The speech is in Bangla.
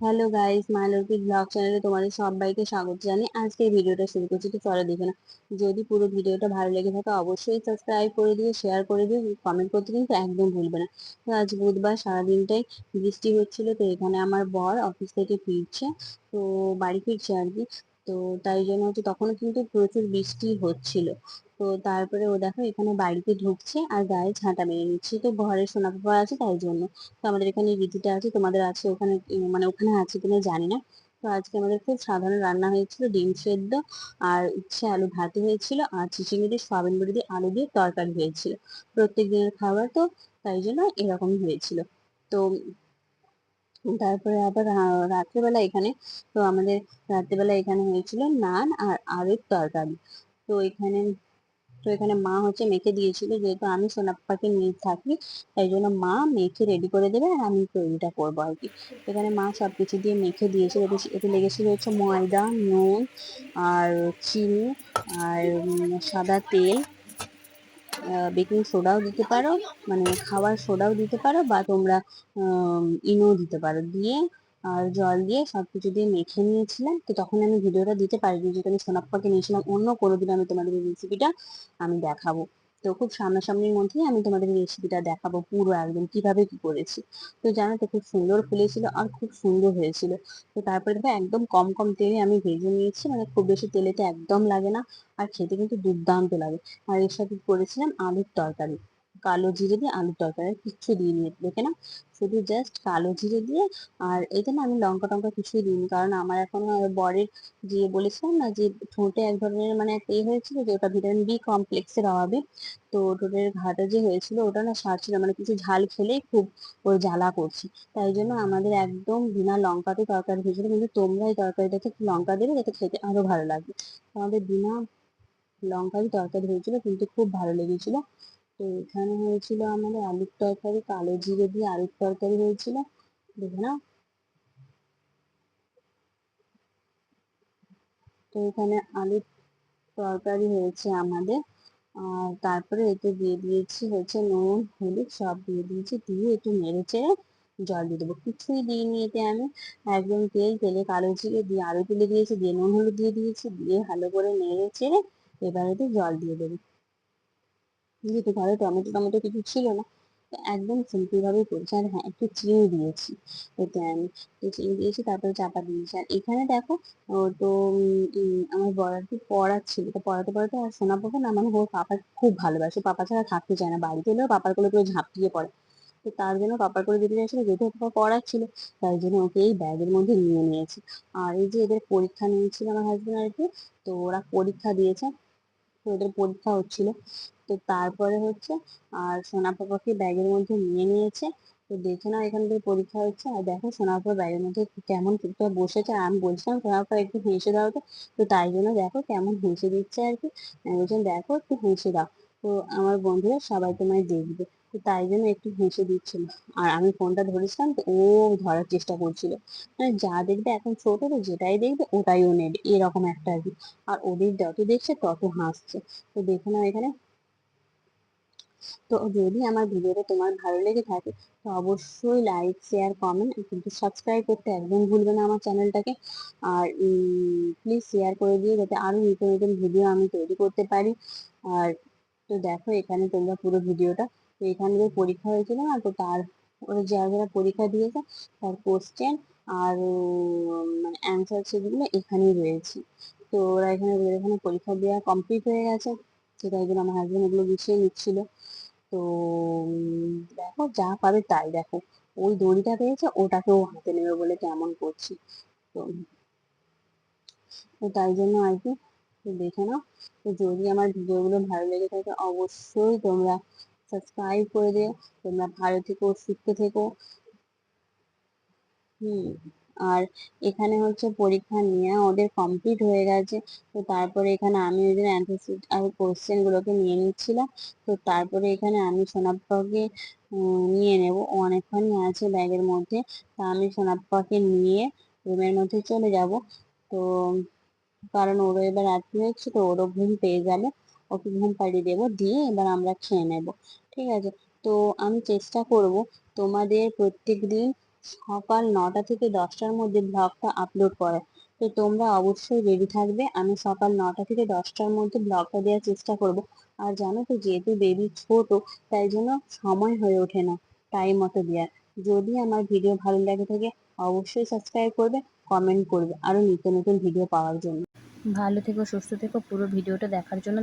হ্যালো গাইস মালতী ব্লগ চ্যানেলে তোমাদের সবাইকে স্বাগত জানাই আজকে ভিডিওটা শুরু করছি। তো চলো দেখে না যদি পুরো ভিডিওটা ভালো লেগে থাকে, অবশ্যই সাবস্ক্রাইব করে দিও শেয়ার করে দিও কমেন্ট করতে কিন্তু একদম ভুলবে না। তো আজ বুধবার সারাদিনটাই বৃষ্টি হচ্ছিল, তো এখানে আমার বর অফিস থেকে ফিরছে, তো বাড়ি ফিরছে আর কি। তো তাই জন্য হচ্ছে তখনও কিন্তু প্রচুর বৃষ্টি হচ্ছিল। তো তারপরে ও দেখো এখানে বাড়িতে ঢুকছে আর গায়ে ঝাঁটা মেরে নিচ্ছে। তো ঘরে সোনা পাপা আছে তাই জন্য। তো আমাদের এখানে রীতিটা আছে, তোমাদের আছে ওখানে মানে ওখানে আছে কিনা জানি না। তো আজকে আমাদের খুব সাধারণ রান্না হয়েছিল, ডিম সেদ্ধ আর উচ্ছে আলু ভাতে হয়েছিল আর চিচিঙ্গি দিয়ে সয়াবিন বড়ি দিয়ে আলু দিয়ে তরকারি হয়েছিল। প্রত্যেক দিনের খাবার তো তাই জন্য এরকমই হয়েছিল। তো তারপরে আবার রাত্রেবেলা এখানে, তো আমাদের রাত্রেবেলা এখানে হয়েছিল নান আর আলুর তরকারি। তো এখানে তো এখানে মা হচ্ছে মেখে দিয়েছিল, যেহেতু আমি সোনাপ্পাকে নিয়ে থাকি, তাই জন্য মা মেখে রেডি করে দেবে আর আমি তৈরিটা করব আর কি। এখানে মা সব কিছু দিয়ে মেখে দিয়েছিল, এতে লেগেছিল হচ্ছে ময়দা, নুন আর চিনি আর সাদা তেল। বেকিং সোডাও দিতে পারো মানে খাবার সোডাও দিতে পারো বা তোমরা ইনো দিতে পারো। দিয়ে আর জল দিয়ে সবকিছু দিয়ে মেখে নিয়েছিলাম। তো তখন আমি ভিডিওটা দিতে পারিনি যেটা আমি সোনাপ্পাকে নিয়েছিলাম, অন্য কোনো দিন আমি তোমাদের এই রেসিপিটা আমি দেখাবো। তো খুব সামনাসামনির মধ্যেই আমি তোমাদের রেসিপিটা দেখাবো পুরো একদম, কীভাবে কি করেছি। তো জানো তো খুব সুন্দর ফুলেছিল আর খুব সুন্দর হয়েছিল। তো তারপরে দেখো একদম কম কম তেলে আমি ভেজে নিয়েছি মানে খুব বেশি তেলেতে একদম লাগে না। আর খেতে কিন্তু দুর্দান্ত লাগে। আর এর সাথে করেছিলাম আলুর তরকারি। কালো জিরে দিয়ে আলুর তরকারি কিচ্ছু দিইনি, দেখে না শুধু জাস্ট কালো জিরে দিয়ে, আর এতে না আমি লঙ্কা টঙ্কা কিছুই দিইনি, কারণ আমার এখন বরের যে বলেছিলাম না যে ঠোঁটে এক ধরনের মানে একটা এ হয়েছিল যে ওটা ভিটামিন বি কমপ্লেক্সের অভাবে, তো ঠোঁটের ঘাটা যে হয়েছিল ওটা না সারছিল মানে কিছু ঝাল খেলেই খুব ওর জ্বালা করছে। তাই জন্য আমাদের একদম বিনা লঙ্কাতে তরকারি হয়েছিল, কিন্তু তোমরা এই তরকারিটাতে লঙ্কা দেবে, যাতে খেতে আরও ভালো লাগবে আমাদের বিনা লঙ্কারই তরকারি হয়েছিল, কিন্তু খুব ভালো লেগেছিল। তো এখানে হয়েছিল আমাদের আলুর তরকারি, কালো জিরে দিয়ে আলুর তরকারি হয়েছিল। দেখে না তো এখানে আলুর তরকারি হয়েছে আমাদের। আর তারপরে এতে দিয়ে দিয়েছি হচ্ছে নুন, হলুদ, সব দিয়ে দিয়েছি। দিয়ে একটু নেড়ে চেড়ে জল দিয়ে দেবো। কিছুই দিইনি এতে আমি। একদম তেল, তেলে কালো জিরে দিয়ে আলু তুলে দিয়েছি, দিয়ে নুন, হলুদ দিয়ে দিয়েছি। দিয়ে ভালো করে নেড়ে চেড়ে এবার এতে জল দিয়ে দেবো। যেহেতু ঘরে টমেটো টমেটো কিছু ছিল না তো একদম সিম্পল ভাবেই করেছি। আর হ্যাঁ একটু চিনি দিয়েছি, এতে আমি তো চিনি দিয়েছি, তারপরে চাপা দিয়েছি। আর এখানে দেখো তো আমার বড় আর কি পড়াচ্ছিল। তো পড়াতে পড়াতে আর সোনা পাপা না মানে ওর পাপা খুব ভালোবাসে। পাপা ছাড়া থাকতে চায় না, বাড়িতে এলেও পাপার কোলে পুরো ঝাঁপিয়ে পড়ে। তো তার জন্য পাপার করে দিতে চাইছিল, যেহেতু পাপা পড়াচ্ছিল, তাই জন্য ওকে এই ব্যাগের মধ্যে নিয়ে নিয়েছি। আর এই যে এদের পরীক্ষা নিয়েছিল আমার হাজবেন্ড আর কি, তো ওরা পরীক্ষা দিয়েছে, তো ওদের পরীক্ষা হচ্ছিল। তো তারপরে হচ্ছে, আর সোনা ব্যাগের মধ্যে নিয়ে নিয়েছে। তো দেখে নাও এখান থেকে পরীক্ষা হচ্ছে। আর দেখো সোনা পাপা ব্যাগের মধ্যে কেমন চুপচাপ বসেছে। আর আমি বলছিলাম সোনা পাপা একটু হেসে দাও তো। তো তাই জন্য দেখো কেমন হেসে দিচ্ছে আর কি। বলছিলাম, দেখো একটু হেসে দাও। তো আমার বন্ধুরা সবাই তোমায় দেখবে। তো তাই জন্য একটু হেসে দিচ্ছিল। আর আমি ফোনটা ধরেছিলাম, তো ও ধরার চেষ্টা করছিল। মানে যা দেখবে এখন ছোট, তো যেটাই দেখবে ওটাই ও নেবে। এরকম একটা আর কি। আর ওদের যত দেখছে তত হাসছে। তো দেখে নাও এখানে তো যদি আমার ভিডিওটা তোমার ভালো লেগে থাকে, তো অবশ্যই লাইক শেয়ার কমেন্ট কিন্তু সাবস্ক্রাইব করতে একদম ভুলবে না আমার চ্যানেলটাকে আর প্লিজ শেয়ার করে দিয়ে যাতে আরও নতুন নতুন ভিডিও আমি তৈরি করতে পারি। আর, তো দেখো এখানে তোমরা পুরো ভিডিওটা, তো এখানে যে পরীক্ষা হয়েছিল না, তো তার ওরা যারা যারা পরীক্ষা দিয়েছে তার কোশ্চেন আর মানে অ্যান্সার সেগুলো এখানেই রয়েছে। তো ওরা এখানে এখানে পরীক্ষা দেওয়া কমপ্লিট হয়ে গেছে। তো তাই জন্য আমার হাজবেন্ড ওগুলো গুছিয়ে নিচ্ছিল। তো, দেখো যা পাবে তাই দেখো। ওই দড়িটা পেয়েছে, ওটাকেও হাতে নেবে বলে কেমন করছি। তো তাই জন্য আর কি দেখে নাও। তো যদি আমার ভিডিওগুলো ভালো লেগে থাকে, অবশ্যই তোমরা সাবস্ক্রাইব করে দিও। তোমরা ভালো থেকো, সুস্থ থেকো। হুম। আর এখানে হচ্ছে পরীক্ষা নিয়ে ওদের কমপ্লিট হয়ে গেছে। তো তারপরে এখানে আমি ওদের অ্যান্সার আর কোশ্চেনগুলোকে নিয়ে নিচ্ছিলাম। তো তারপরে এখানে আমি সোনাপ্পাকে নিয়ে নেব। অনেকখানি আছে ব্যাগের মধ্যে। তা আমি সোনাপ্পাকে নিয়ে রুমের মধ্যে চলে যাব। তো কারণ ওরও এবার রাত্রি হচ্ছে তো ওরও ঘুম পেয়ে যাবে ওকে ঘুম পাড়িয়ে দেবো। দিয়ে এবার আমরা খেয়ে নেব। ঠিক আছে? তো আমি চেষ্টা করব তোমাদের প্রত্যেক দিন সকাল নটা থেকে দশটার মধ্যে ব্লগটা আপলোড করে। তো তোমরা অবশ্যই রেডি থাকবে। আমি সকাল নটা থেকে দশটার মধ্যে ব্লগটা দেওয়ার চেষ্টা করব। আর জানো তো, যেহেতু বেবি ছোট, তাই জন্য সময় হয়ে ওঠে না টাইম মতো দেওয়ার। যদি আমার ভিডিও ভালো লাগে থাকে, অবশ্যই সাবস্ক্রাইব করবে কমেন্ট করবে আরও নিত্য নতুন ভিডিও পাওয়ার জন্য। ভালো থেকো, সুস্থ থেকো, পুরো ভিডিওটা দেখার জন্য